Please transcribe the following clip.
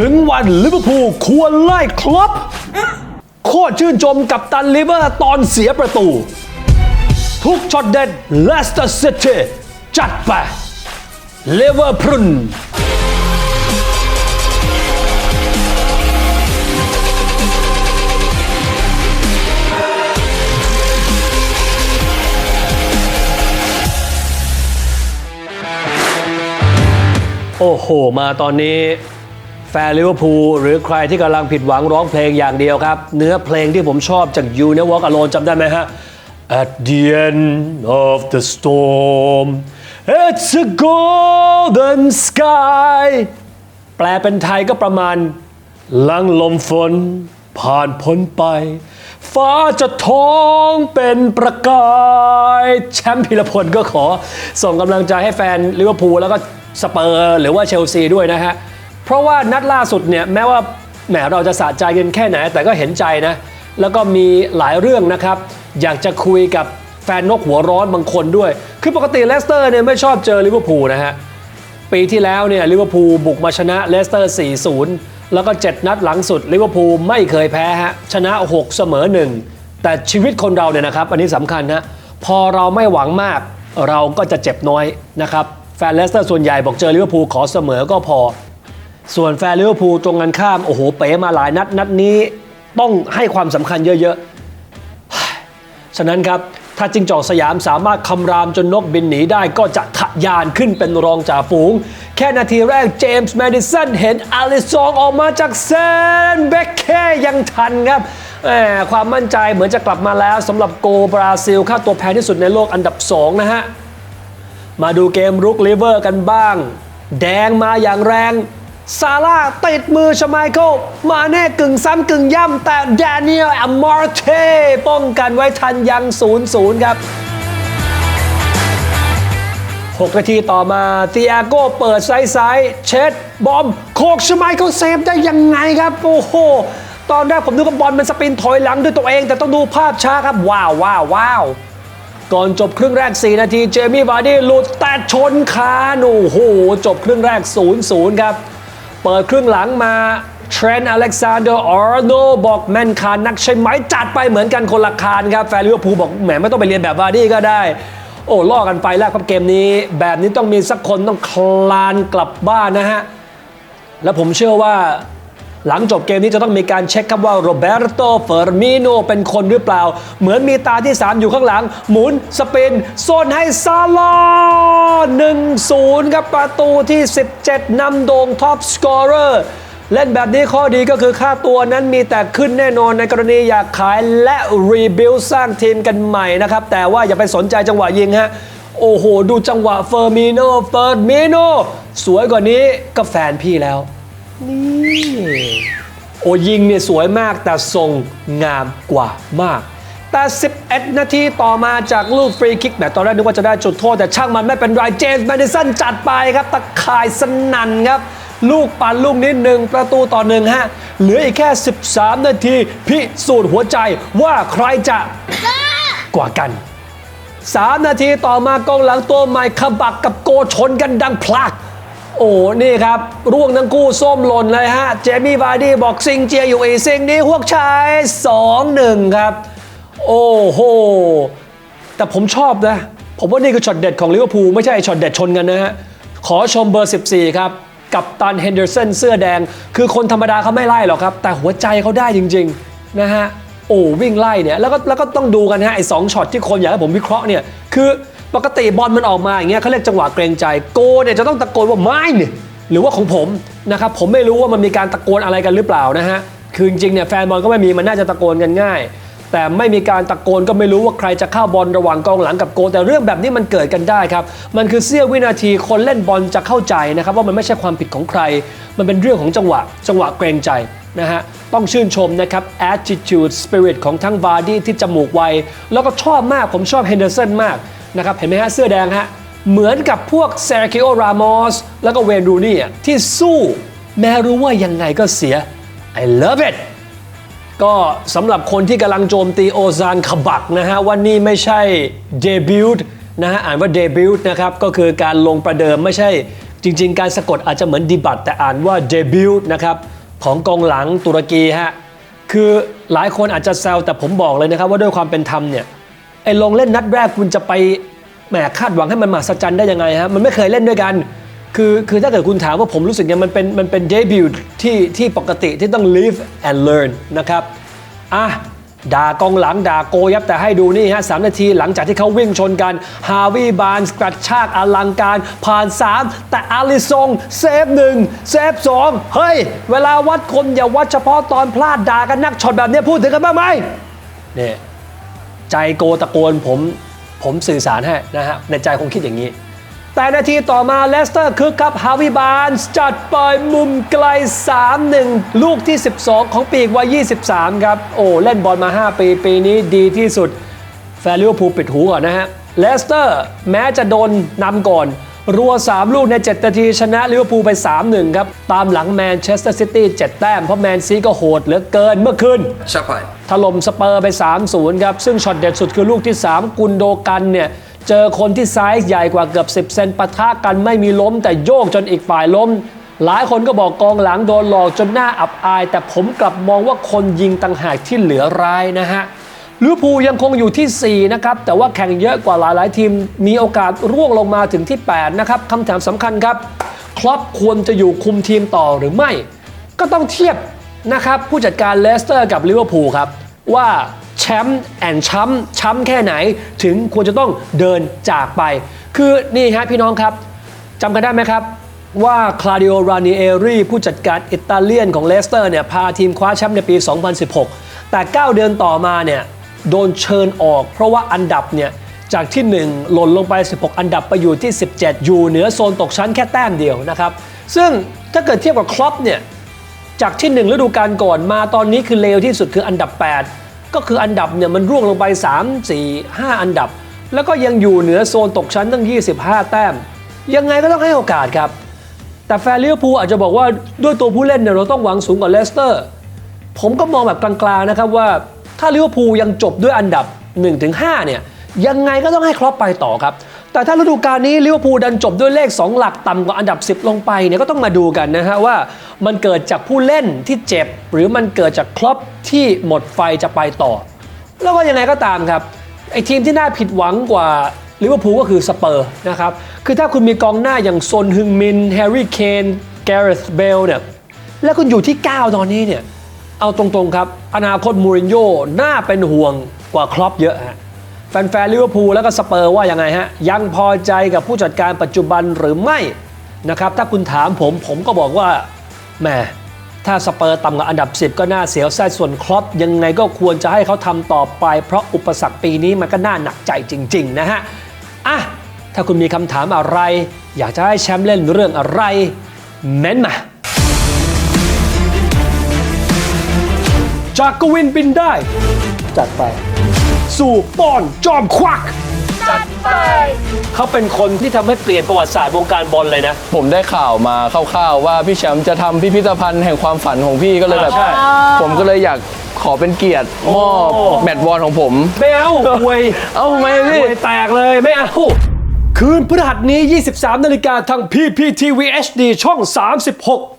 ถึงวันลิเวอร์พูลควรไล่ครับ โคตรชื่นชมกับตันลิเวอร์ตอนเสียประตู ทุกช็อตเด็ดเลสเตอร์ซิตี้จัดไปลิเวอร์พูลโอ้โห มาตอนนี้ ฟนลิเวอร์พูลหรือใครที่กำลังผิดหวังร้องเพลงอย่างเดียวครับ เนื้อเพลงที่ผมชอบจาก You Never Walk Alone จำได้ไหมฮะ At the end of the storm it's a golden sky แปลเป็นไทยก็ประมาณหลังลมฝน ผ่านพ้นไป ฟ้าจะท้องเป็นประกายแชมป์พิรพลก็ขอ ส่งกำลังใจให้แฟนลิเวอร์พูลแล้วก็สเปอร์หรือว่าเชลซีด้วยนะฮะ เพราะว่านัดล่าสุดเนี่ยแม้ว่าแหมเราจะสะใจกันแค่ไหน แต่ก็เห็นใจนะ แล้วก็มีหลายเรื่องนะครับ อยากจะคุยกับแฟนนกหัวร้อนบางคนด้วย คือปกติเลสเตอร์เนี่ยไม่ชอบเจอลิเวอร์พูลนะฮะ ปีที่แล้วเนี่ยลิเวอร์พูลบุกมาชนะเลสเตอร์ 4-0 แล้วก็ 7 นัดหลังสุดลิเวอร์พูลไม่เคยแพ้ฮะ ชนะ 6 เสมอ 1 แต่ชีวิตคนเราเนี่ยนะครับ อันนี้สำคัญนะ พอเราไม่หวังมากเราก็จะเจ็บน้อยนะครับ แฟนเลสเตอร์ส่วนใหญ่บอกเจอลิเวอร์พูลขอเสมอก็พอ ส่วนแฟนลิเวอร์พูลตรงกันข้าม โอ้โห เป๋มาหลายนัด นัดนี้ต้องให้ความสำคัญเยอะๆ ฉะนั้นครับ ถ้าจิงจอกสยามสามารถคำรามจนนกบินหนีได้ก็จะทะยานขึ้นเป็นรองจ่าฝูง แค่นาทีแรกเจมส์แมดิสันเห็นอาริซองออกมาจากเซนเบคแค่ยังทันครับแหมความมั่นใจเหมือนจะกลับมาแล้วสำหรับโกบราซิล ค่าตัวแพงที่สุดในโลกอันดับ 2 นะฮะ มาดูเกมรุกลิเวอร์กันบ้าง แดงมาอย่างแรง ซาร่าติดมือชไมเคิลมาแน่กึ่งซ้ำกึ่งย่ำ แต่แดเนียลอมอร์เทป้องกันไว้ทันยัง 0-0 ครับ 6 นาทีต่อมาเตียโก้เปิดไซส์ซ้ายเช็ด บอม โคกชไมเคิลเซฟได้ยังไงครับ โอ้โห ตอนแรกผมนึกว่าบอลมันสปินถอยหลังด้วยตัวเอง แต่ต้องดูภาพช้าครับ ว้าวว้าวว้าวก่อนจบครึ่งแรก 4 นาที เจมี่วาร์ดี้หลุดแต่ชนคานโอ้โห จบครึ่งแรก 0-0 ครับ เปิดครึ่งหลังมาเทรนด์อเล็กซานเดอร์ออร์โนบอกแมนคานนักใช่ไหมจัดไปเหมือนกันคนละคานครับ แฟนลิเวอร์พูลบอกแหมไม่ต้องไปเรียนแบบวาร์ดี้ก็ได้ โอ้ล่อกันไปแล้วครับเกมนี้ แบบนี้ต้องมีสักคนต้องคลานกลับบ้านนะฮะ และผมเชื่อว่า หลังจบเกมนี้จะต้องมีการเช็คครับว่าโรเบร์โตเฟอร์มิโนเป็นคนหรือเปล่า เหมือนมีตาที่ 3 อยู่ข้างหลัง หมุนสปินโซนให้ซาลอ1-0 ครับประตูที่ 17นำโด่งท็อปสกอร์เรอร์เล่นแบบนี้ข้อดีก็คือค่าตัวนั้นมีแต่ขึ้นแน่นอนในกรณีอยากขายและรีบิลสร้างทีมกันใหม่นะครับ แต่ว่าอย่าไปสนใจจังหวะยิงฮะ โอ้โห ดูจังหวะเฟอร์มิโนเฟอร์มิโนสวยกว่านี้ก็แฟนพี่แล้ว นี่โอยิงเนี่ยสวยมากแต่ทรงงามกว่ามาก แต่ 11 นาทีต่อมาจากลูกฟรีคิกแหมตอนแรกนึกว่าจะได้จุดโทษ แต่ช่างมันไม่เป็นไรเจมส์แมดิสันจัดไปครับตะข่ายสนั่นครับ ลูกปั่นลูกนี้หนึ่งประตูต่อหนึ่งฮะ เหลืออีกแค่ 13 นาที พิสูจน์หัวใจว่าใครจะกว่ากัน 3 นาทีต่อมากองหลังตัวใหม่ขบักกับโกชนกันดังพลัก โอ้นี่ครับ ร่วงทั้งคู่ส้มหล่นเลยฮะ เจมี่วาร์ดี้บอกซิงเจียอยู่อีซิงนี้พวกชาย2-1ครับ โอ้โห แต่ผมชอบนะ ผมว่านี่คือช็อตเด็ดของลิเวอร์พูลไม่ใช่ช็อตเด็ดชนกันนะฮะ ขอชมเบอร์ 14 ครับ กับตันเฮนเดอร์สันเสื้อแดง คือคนธรรมดาเขาไม่ไล่หรอกครับ แต่หัวใจเขาได้จริง ๆ นะฮะ โอ้วิ่งไล่เนี่ยแล้วก็แล้วก็ต้องดูกันฮะไอ้สองช็อตที่คนอยากให้ผมวิเคราะห์เนี่ยคือ ปกติบอลมันออกมาอย่างเงี้ยเขาเรียกจังหวะเกรงใจโกเนี่ยจะต้องตะโกนว่าไม่เนี่ยหรือว่าของผมนะครับผมไม่รู้ว่ามันมีการตะโกนอะไรกันหรือเปล่านะฮะคือจริงเนี่ยแฟนบอลก็ไม่มีมันน่าจะตะโกนกันง่าย แต่ไม่มีการตะโกนก็ไม่รู้ว่าใครจะเข้าบอลระหว่างกองหลังกับโก แต่เรื่องแบบนี้มันเกิดกันได้ครับ มันคือเสี้ยววินาทีคนเล่นบอลจะเข้าใจนะครับว่ามันไม่ใช่ความผิดของใคร มันเป็นเรื่องของจังหวะ จังหวะเกรงใจนะฮะต้องชื่นชมนะครับ attitude spirit ของทั้งวาร์ดี้ที่จมูกไวแล้วก็ชอบมากผมชอบเฮนเดอร์สันมาก นะครับเห็นไหมฮะเสื้อแดงฮะเหมือนกับพวกเซราคิโอรามอสแล้วก็เวนรูนี่ที่สู้แม้รู้ว่ายังไงก็เสีย I love it ก็สำหรับคนที่กำลังโจมตีโอซานขบักนะฮะว่านี่ไม่ใช่เดบิวต์นะฮะอ่านว่าเดบิวต์นะครับก็คือการลงประเดิมไม่ใช่จริง ๆ การสะกดอาจจะเหมือนดีบัตแต่อ่านว่าเดบิวต์นะครับของกองหลังตุรกีฮะคือหลายคนอาจจะแซวแต่ผมบอกเลยนะครับว่าด้วยความเป็นธรรมเนี่ย ไอ้ลงเล่นนัดแรกคุณจะไปแหมคาดหวังให้มันมหัศจรรย์ได้ยังไงฮะมันไม่เคยเล่นด้วยกัน คือคือถ้าเกิดคุณถามว่าผมรู้สึกยังมันเป็นมันเป็นเดบิวต์ที่ที่ปกติที่ต้อง live and learn นะครับอะด่ากองหลังด่าโกยับแต่ให้ดูนี่ฮะสามนาทีหลังจากที่เขาวิ่งชนกัน ฮาวิบานกระชากอลังการ ผ่าน 3 แต่อาลิซงเซฟหนึ่งเซฟสองเฮ้ย เวลาวัดคนอย่าวัดเฉพาะตอนพลาดด่ากันนักช็อตแบบนี้พูดถึงกันบ้างไหมเนี่ย ใจโกตะโกนผมผมสื่อสารให้นะฮะในใจคงคิดอย่างนี้ แต่นาทีต่อมาเลสเตอร์คึกครับฮาวิบานจัดปล่อยมุมไกล 3-1 ลูกที่ 12 ของปีกวัย 23 ครับ โอ้เล่นบอลมา 5 ปี ปีนี้ดีที่สุด แฟนลิโอพูปิดหูก่อนนะฮะเลสเตอร์แม้จะโดนนำก่อน รัว 3 ลูกใน 7 นาที ชนะลิเวอร์พูลไป 3-1 ครับ ตามหลังแมนเชสเตอร์ซิตี้7แต้ม เพราะแมนซีก็โหดเหลือเกินเมื่อคืน Chapai. ถล่มสเปอร์ไป 3-0 ครับ ซึ่งช็อตเด็ดสุดคือลูกที่ 3 กุนโดกันเนี่ยเจอคนที่ไซส์ใหญ่กว่าเกือบ 10 เซนปะทะกันไม่มีล้ม แต่โยกจนอีกฝ่ายล้ม หลายคนก็บอกกองหลังโดนหลอกจนหน้าอับอาย แต่ผมกลับมองว่าคนยิงต่างหากที่เหลือร้ายนะฮะ ลิเวอร์พูลยังคงอยู่ที่ 4 นะครับ แต่ว่าแข่งเยอะกว่าหลายๆ ทีม มีโอกาสร่วงลงมาถึงที่ 8 นะครับคำถามสำคัญครับ ครอปควรจะอยู่คุมทีมต่อหรือไม่ ก็ต้องเทียบนะครับผู้จัดการเลสเตอร์กับลิเวอร์พูลครับ ว่าแชมป์แอนช้ำช้ำแค่ไหนถึงควรจะต้องเดินจากไป คือนี่ฮะพี่น้องครับจำกันได้ไหมครับว่าคลาดิโอ รานิเอรีผู้จัดการอิตาเลียนของเลสเตอร์เนี่ยพาทีมคว้าแชมป์ในปี 2016 แต่ 9 เดือนต่อมาเนี่ย โดนเชิญออก เพราะว่าอันดับเนี่ยจากที่ 1 หล่นลงไป 16 อันดับไปอยู่ที่ 17 อยู่เหนือโซนตกชั้นแค่แต้มเดียวนะครับ ซึ่งถ้าเกิดเทียบกับครอปเนี่ยจากที่ 1 ฤดูกาลก่อนมาตอนนี้คือเลวที่สุดคืออันดับ 8 ก็คืออันดับเนี่ยมันร่วงลงไป 3 4 5 อันดับ แล้วก็ยังอยู่เหนือโซนตกชั้นตั้ง 25 แต้ม ยังไงก็ต้องให้โอกาสครับ แต่แฟนลิเวอร์พูลอาจจะบอกว่าด้วยตัวผู้เล่นเนี่ยเราต้องหวังสูงกว่าเลสเตอร์ ผมก็มองแบบกลางๆนะครับว่า ถ้าลิเวอร์พูลยังจบด้วยอันดับ 1-5 เนี่ยยังไงก็ต้องให้ครอปไปต่อครับ แต่ถ้าฤดูกาลนี้ลิเวอร์พูลดันจบด้วยเลข 2 หลักต่ำกว่าอันดับ 10 ลงไปเนี่ยก็ต้องมาดูกันนะฮะว่ามันเกิดจากผู้เล่นที่เจ็บ หรือมันเกิดจากครอปที่หมดไฟจะไปต่อ แล้วก็ยังไงก็ตามครับไอทีมที่น่าผิดหวังกว่าลิเวอร์พูลก็คือสเปอร์นะครับคือถ้าคุณมีกองหน้าอย่างซนฮึงมินแฮร์รี่เคนแกเรธเบลเนี่ยแล้วคุณอยู่ที่ 9 ตอนนี้เนี่ย เอาตรงๆครับ อนาคตมูรินโญ่น่าเป็นห่วงกว่าครอปเยอะฮะแฟนๆลิเวอร์พูลแล้วก็สเปอร์ว่ายังไงฮะ ยังพอใจกับผู้จัดการปัจจุบันหรือไม่นะครับ ถ้าคุณถามผมผมก็บอกว่าแหมถ้าสเปอร์ต่ำกว่าอันดับ 10 ก็น่าเสียวไส้ส่วนครอปยังไงก็ควรจะให้เขาทำต่อไป เพราะอุปสรรคปีนี้มันก็น่าหนักใจจริง ๆ นะฮะอะถ้าคุณมีคำถามอะไร อยากจะให้แชมป์เล่นเรื่องอะไรเม้นมา จากกวินบินได้ จัดไป สู่ป้อนจอมควัก จัดไป เขาเป็นคนที่ทำให้เปลี่ยนประวัติศาสตร์วงการบอลเลยนะ ผมได้ข่าวมาคร่าวๆว่าพี่แชมป์จะทำพิพิธภัณฑ์แห่งความฝันของพี่ก็เลยแบบใช่ ผมก็เลยอยากขอเป็นเกียรติมอบโอ้แมตช์บอลของผม ไม่เอาอวยเอ้าทำไมอพี่ วยแตกเลยไม่เอา คืนพฤหัสนี้ 23 นาฬิกาทาง PPTV HD ช่อง 36